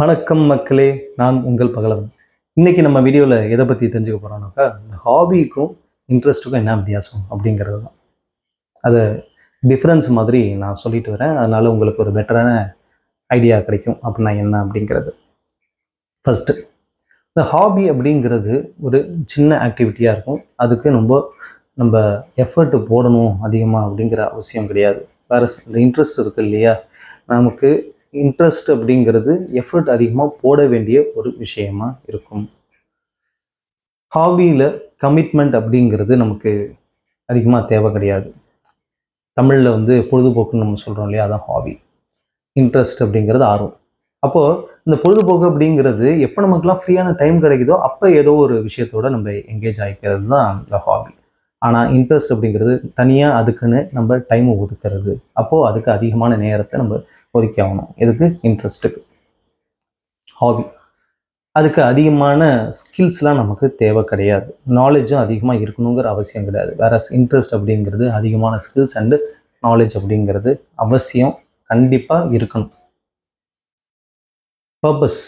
வணக்கம் மக்களே நான் உங்கள் பகலவன். இன்றைக்கி நம்ம வீடியோவில் எதை பற்றி தெரிஞ்சுக்க போகிறோம்னாக்கா இந்த ஹாபிக்கும் இன்ட்ரெஸ்ட்டுக்கும் என்ன வித்தியாசம் அப்படிங்கிறது தான். அதை டிஃப்ரென்ஸ் மாதிரி நான் சொல்லிட்டு வரேன். அதனால் உங்களுக்கு ஒரு பெட்டரான ஐடியா கிடைக்கும். அப்படின்னா என்ன அப்படிங்கிறது. ஃபஸ்ட்டு இந்த ஹாபி அப்படிங்கிறது ஒரு சின்ன ஆக்டிவிட்டியாக இருக்கும். அதுக்கு நம்ம நம்ம எஃபர்ட் போடணும் அதிகமாக அப்படிங்கிற அவசியம் கிடையாது. வேறு இந்த இன்ட்ரெஸ்ட் இருக்குது இல்லையா? நமக்கு இன்ட்ரெஸ்ட் அப்படிங்கிறது எஃபர்ட் அதிகமாக போட வேண்டிய ஒரு விஷயமா இருக்கும். ஹாபியில் கமிட்மெண்ட் அப்படிங்கிறது நமக்கு அதிகமாக தேவை கிடையாது. தமிழில் வந்து பொழுதுபோக்குன்னு நம்ம சொல்கிறோம் இல்லையா அதான் ஹாபி இன்ட்ரெஸ்ட் அப்படிங்கிறது ஆர்வம். அப்போது இந்த பொழுதுபோக்கு அப்படிங்கிறது எப்போ நமக்குலாம் ஃப்ரீயான டைம் கிடைக்குதோ அப்போ ஏதோ ஒரு விஷயத்தோட நம்ம எங்கேஜ் ஆகிக்கிறது தான் இந்த ஹாபி ஆனால் இன்ட்ரெஸ்ட் அப்படிங்கிறது தனியாக அதுக்குன்னு நம்ம டைம் ஒதுக்கிறது. அப்போது அதுக்கு அதிகமான நேரத்தை நம்ம ஒதுக்கி ஆகணும் எதுக்கு? இன்ட்ரெஸ்ட்டுக்கு ஹாபி அதுக்கு அதிகமான ஸ்கில்ஸ்லாம் நமக்கு தேவை கிடையாது. நாலேஜும் அதிகமாக இருக்கணுங்கிற அவசியம் கிடையாது. வேற இன்ட்ரெஸ்ட் அப்படிங்கிறது அதிகமான ஸ்கில்ஸ் அண்டு நாலேஜ் அப்படிங்கிறது அவசியம். கண்டிப்பாக இருக்கணும். பர்பஸ்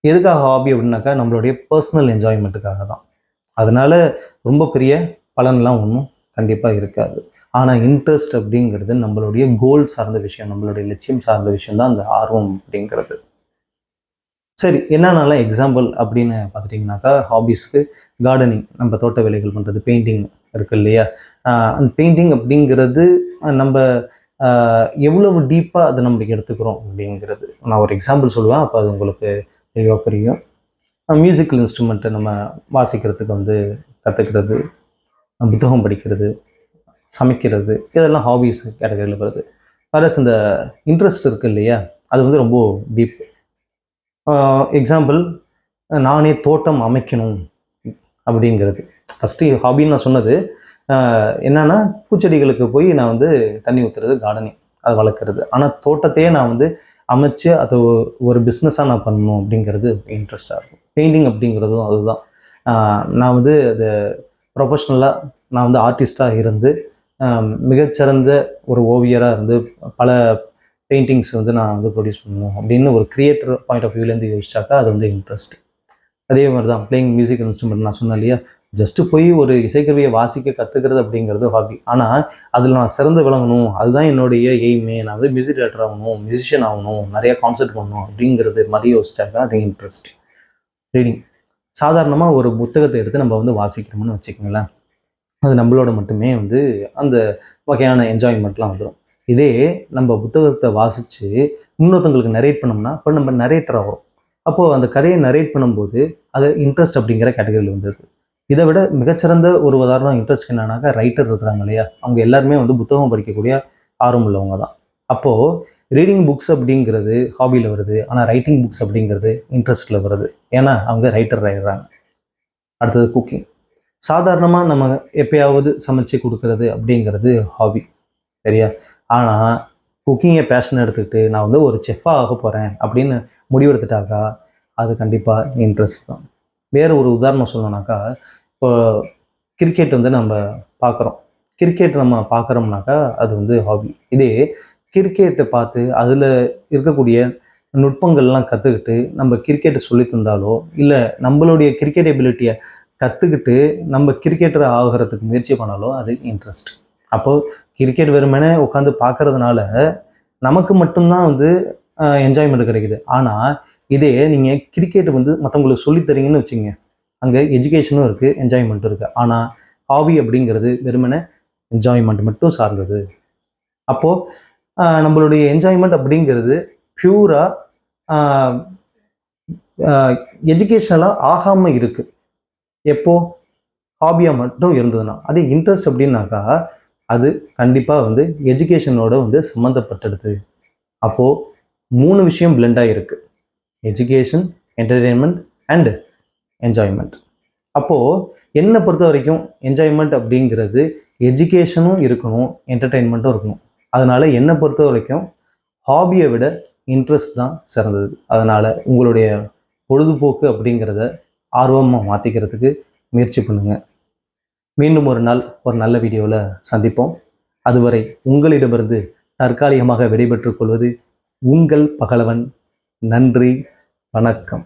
எதுக்காக ஹாபி அப்படின்னாக்கா நம்மளுடைய பர்சனல் என்ஜாய்மெண்ட்டுக்காக தான். அதனால ரொம்ப பெரிய பலன்லாம் ஒன்றும் கண்டிப்பாக இருக்காது. ஆனால் இன்ட்ரெஸ்ட் அப்படிங்கிறது நம்மளுடைய கோல் சார்ந்த விஷயம் நம்மளுடைய லட்சியம் சார்ந்த விஷயம் தான் அந்த ஆர்வம் அப்படிங்கிறது. சரி என்னென்னலாம் எக்ஸாம்பிள் அப்படின்னு பார்த்துட்டிங்கனாக்கா ஹாபீஸ்க்கு கார்டனிங் நம்ம தோட்ட வேலைகள் பண்ணுறது பெயிண்டிங் இருக்கு இல்லையா? அந்த பெயிண்டிங் அப்படிங்கிறது நம்ம எவ்வளவு டீப்பாக அதை நம்ம எடுத்துக்கிறோம் அப்படிங்கிறது. நான் ஒரு எக்ஸாம்பிள் சொல்லுவேன் அப்போ அது உங்களுக்கு தெளிவாக புரியும். மியூசிக்கல் இன்ஸ்ட்ருமெண்ட்டை நம்ம வாசிக்கிறதுக்கு வந்து கற்றுக்கிறது புத்தகம் படிக்கிறது சமைக்கிறது இதெல்லாம் ஹாபீஸ் கேட்டகரியில் வருது. வேறஸ் இந்த இன்ட்ரெஸ்ட் இருக்குது இல்லையா? அது வந்து ரொம்ப டீப் எக்ஸாம்பிள் நானே தோட்டம் அமைக்கணும் அப்படிங்கிறது. ஃபஸ்ட்டு ஹாபின்னு நான் சொன்னது என்னென்னா பூச்செடிகளுக்கு போய் நான் வந்து தண்ணி ஊற்றுறது கார்டனிங் அதை வளர்க்குறது. ஆனால் தோட்டத்தையே நான் வந்து அமைச்சு அதை ஒரு பிஸ்னஸாக நான் பண்ணணும் அப்படிங்கிறது இன்ட்ரெஸ்டாக இருக்கும். பெயிண்டிங் அப்படிங்கிறதும் அதுதான். நான் வந்து அது ப்ரொஃபஷ்னலாக நான் வந்து ஆர்டிஸ்ட்டாக இருந்து மிகச்சிறந்த ஒரு ஓவியராக இருந்து பல பெயிண்டிங்ஸ் வந்து நான் வந்து ப்ரொடியூஸ் பண்ணணும் அப்படின்னு ஒரு கிரியேட்டர் பாயிண்ட் ஆஃப் வியூலேருந்து யோசிச்சாக்கா அது வந்து இன்ட்ரெஸ்ட் அதே மாதிரி தான் பிளேயிங் மியூசிக் இன்ஸ்ட்ருமெண்ட் நான் சொன்னேன் இல்லையா? ஜஸ்ட்டு போய் ஒரு இசைக்கருவியை வாசிக்க கற்றுக்கிறது அப்படிங்கிறது ஹாபி ஆனால் அதில் நான் சிறந்து விளங்கணும். அதுதான் என்னுடைய எய்மே நான் வந்து மியூசிக் டேரக்டர் ஆகணும் மியூசிஷியன் ஆகணும் நிறையா கான்சர்ட் பண்ணணும் அப்படிங்கிறது மாதிரி யோசிச்சாக்கா அது இன்ட்ரெஸ்ட் ரீடிங் சாதாரணமாக ஒரு புத்தகத்தை எடுத்து நம்ம வந்து வாசிக்கிறோம்னு வச்சுக்கோங்களேன். அது நம்மளோட மட்டுமே வந்து அந்த வகையான என்ஜாய்மெண்ட்லாம் வந்துடும் இதே நம்ம புத்தகத்தை வாசித்து இன்னொருத்தவங்களுக்கு நரேட் பண்ணோம்னா இப்போ நம்ம நரேட்டர் ஆகிறோம். அப்போது அந்த கதையை நரேட் பண்ணும்போது அது இன்ட்ரெஸ்ட் அப்படிங்கிற கேட்டகரியில் வந்துடுது இதை விட மிகச்சிறந்த ஒரு உதாரணம் இன்ட்ரெஸ்ட் என்னன்னாக்கா ரைட்டர் இருக்கிறாங்க இல்லையா? அவங்க எல்லாருமே வந்து புத்தகம் படிக்கக்கூடிய ஆர்வம் உள்ளவங்க தான். அப்போது ரீடிங் புக்ஸ் அப்படிங்கிறது ஹாபியில் வருது ஆனால் ரைட்டிங் புக்ஸ் அப்படிங்கிறது இன்ட்ரெஸ்ட்டில் வருது. ஏன்னா அவங்க ரைட்டர் ஆயிடுறாங்க. அடுத்தது குக்கிங் சாதாரணமாக நம்ம எப்பயாவது சமைச்சு கொடுக்கறது அப்படிங்கிறது ஹாபி சரியா? ஆனால் குக்கிங்கை பேஷன் எடுத்துக்கிட்டு நான் வந்து ஒரு செஃப்பாக ஆக போகிறேன் அப்படின்னு முடிவெடுத்துட்டாக்கா அது கண்டிப்பாக இன்ட்ரெஸ்ட் தான். வேறு ஒரு உதாரணம் சொல்லணும்னாக்கா இப்போ கிரிக்கெட் வந்து நம்ம பார்க்குறோம். கிரிக்கெட் நம்ம பார்க்குறோம்னாக்கா அது வந்து ஹாபி இதே கிரிக்கெட்டை பார்த்து அதில் இருக்கக்கூடிய நுட்பங்கள்லாம் கற்றுக்கிட்டு நம்ம கிரிக்கெட்டை சொல்லி தந்தாலோ இல்லை நம்மளுடைய கிரிக்கெட் எபிலிட்டியை கற்றுக்கிட்டு நம்ம கிரிக்கெட்டர் ஆகிறதுக்கு முயற்சி பண்ணாலும் அது இன்ட்ரெஸ்ட் அப்போது கிரிக்கெட் வெறுமனே உட்காந்து பார்க்கறதுனால நமக்கு மட்டும்தான் வந்து என்ஜாய்மெண்ட் கிடைக்குது. ஆனால் இதே நீங்கள் கிரிக்கெட் வந்து மற்றவங்களுக்கு சொல்லித் தரீங்கன்னு வச்சுங்க அங்கே எஜுகேஷனும் இருக்குது என்ஜாய்மெண்ட்டும் இருக்குது ஆனால் ஹாபி அப்படிங்கிறது வெறுமனே என்ஜாய்மெண்ட் மட்டும் சார்ந்தது. அப்போது நம்மளுடைய என்ஜாய்மெண்ட் அப்படிங்கிறது பியூராக எஜுகேஷனலாக ஆகாமல் இருக்குது எப்போ? ஹாபியாக மட்டும் இருந்ததுன்னா. அதே இன்ட்ரெஸ்ட் அப்படின்னாக்கா அது கண்டிப்பாக வந்து எஜுகேஷனோட வந்து சம்மந்தப்பட்டது அப்போது மூணு விஷயம் பிளெண்டாக இருக்குது எஜுகேஷன் என்டர்டெயின்மெண்ட் அண்ட் என்ஜாய்மெண்ட் அப்போது என்னை பொறுத்த வரைக்கும் என்ஜாய்மெண்ட் அப்படிங்கிறது எஜுகேஷனும் இருக்கணும் என்டர்டெயின்மெண்ட்டும் இருக்கணும். அதனால் என்னை பொறுத்த வரைக்கும் ஹாபியை விட இன்ட்ரெஸ்ட் தான் சிறந்தது. அதனால் உங்களுடைய பொழுதுபோக்கு அப்படிங்கிறத ஆர்வமாக மாற்றிக்கிறதுக்கு முயற்சி பண்ணுங்கள் மீண்டும் ஒரு நாள் ஒரு நல்ல வீடியோவில் சந்திப்போம். அதுவரை உங்களிடமிருந்து தற்காலிகமாக விடைபெற்றுக் கொள்வது உங்கள் பகலவன். நன்றி வணக்கம்.